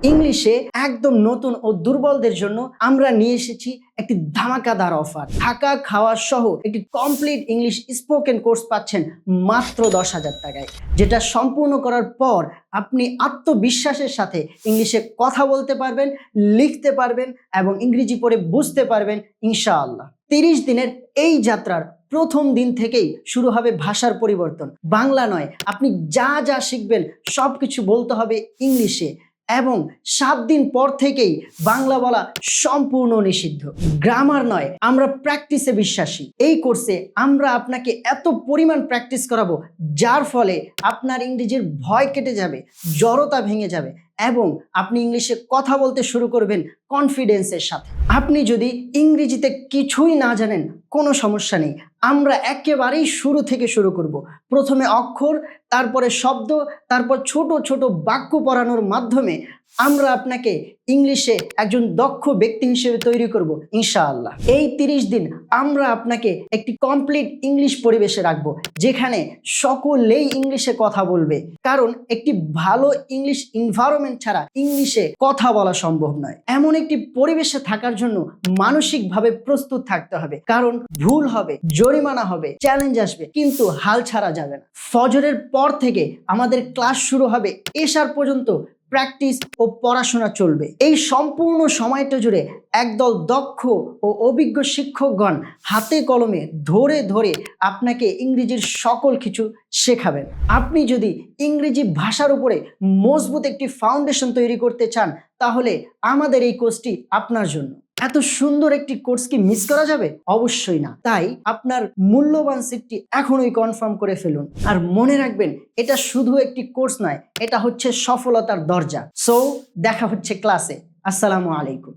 ইংলিশে একদম নতুন ও দুর্বলদের জন্য আমরা নিয়ে এসেছি একটি ধামাকাদার অফার। থাকা, খাওয়া সহ একটি কমপ্লিট ইংলিশ স্পোকেন কোর্স পাচ্ছেন মাত্র দশ হাজার টাকায়, যেটা সম্পূর্ণ করার পর আপনি আত্মবিশ্বাসের সাথে ইংলিশে কথা বলতে পারবেন, লিখতে পারবেন এবং ইংরেজি পড়ে বুঝতে পারবেন ইনশাআল্লাহ। তিরিশ দিনের এই যাত্রার প্রথম দিন থেকেই শুরু হবে ভাষার পরিবর্তন। বাংলা নয়, আপনি যা যা শিখবেন সব কিছু বলতে হবে ইংলিশে। এবং সাত দিন পর থেকেই বাংলা বলা সম্পূর্ণ নিষিদ্ধ। গ্রামার নয়, আমরা প্র্যাকটিসে বিশ্বাসী। এই কোর্সে আমরা আপনাকে এত পরিমাণ প্র্যাকটিস করাবো, যার ফলে আপনার ইংরেজির ভয় কেটে যাবে, জড়তা ভেঙে যাবে। এবং আপনি ইংলিশে কথা বলতে শুরু করবেন কনফিডেন্সের সাথে। আপনি যদি ইংরেজিতে কিছুই না জানেন, কোনো সমস্যা নেই। আমরা একেবারেই শুরু থেকে শুরু করব। প্রথমে অক্ষর, তারপরে শব্দ, তারপর ছোট ছোট বাক্য পড়ানোর মাধ্যমে আমরা আপনাকে ইংলিশে একজন দক্ষ ব্যক্তি হিসেবে তৈরি করব, ইনশাআল্লাহ। এই তিরিশ দিন আমরা আপনাকে একটি কমপ্লিট ইংলিশ পরিবেশে রাখব, যেখানে সকলেই ইংলিশে কথা বলবে। কারণ একটি ভালো ইংলিশ এনভায়রনমেন্ট ছাড়া ইংলিশে কথা বলা সম্ভব নয়। এমন একটি পরিবেশে থাকার জন্য মানসিকভাবে প্রস্তুত থাকতে হবে। কারণ ভুল হবে, জরিমানা হবে চ্যালেঞ্জ আসবে, কিন্তু হাল ছাড়া যাবে না। ফজরের পর থেকে আমাদের ক্লাস শুরু হবে এসার পর্যন্ত প্র্যাকটিস ও পড়াশোনা চলবে। এই সম্পূর্ণ সময়টা জুড়ে একদল দক্ষ ও অভিজ্ঞ শিক্ষকগণ হাতে কলমে ধরে ধরে আপনাকে ইংরেজির সকল কিছু শেখাবেন। আপনি যদি ইংরেজি ভাষার উপরে মজবুত একটি ফাউন্ডেশন তৈরি করতে চান, তাহলে আমাদের এই কোর্সটি আপনার জন্য। এত সুন্দর একটি কোর্স কি মিস করা যাবে? অবশ্যই না। তাই আপনার মূল্যবান সিটটি এখনই কনফার্ম করে ফেলুন। আর মনে রাখবেন, এটা শুধু একটি কোর্স নয়, এটা হচ্ছে সফলতার দরজা। সো দেখা হচ্ছে ক্লাসে আসসালামু আলাইকুম।